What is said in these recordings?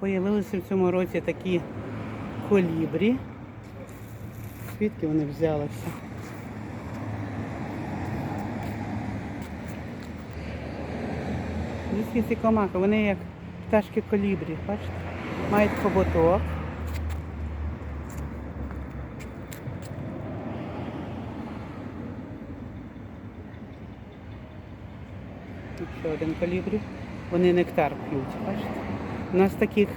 Появилися в цьому році такі колібрі. Звідки вони взялися? Звідки ці комахи? Вони як пташки колібрі, бачите? Мають хоботок. Ще один колібрі. Вони нектар п'ють, бачите? У нас таких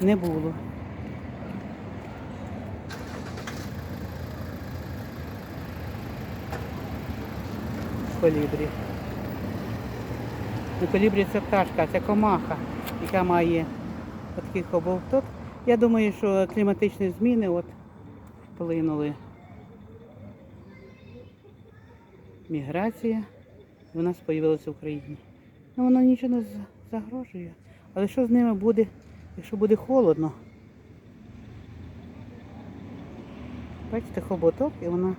не було. Колібрі. Ну, колібрі це пташка, це комаха, яка має такий хобовток. Я думаю, що кліматичні зміни от вплинули. Міграція. У нас з'явилася в Україні. Ну воно нічого не загрожує. Але що з ними буде, якщо буде холодно? Бачите, хоботок і вона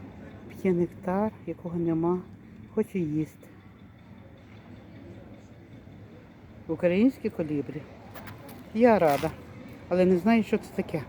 п'є нектар, якого нема, хоче їсти. Українські колібрі. Я рада, але не знаю, що це таке.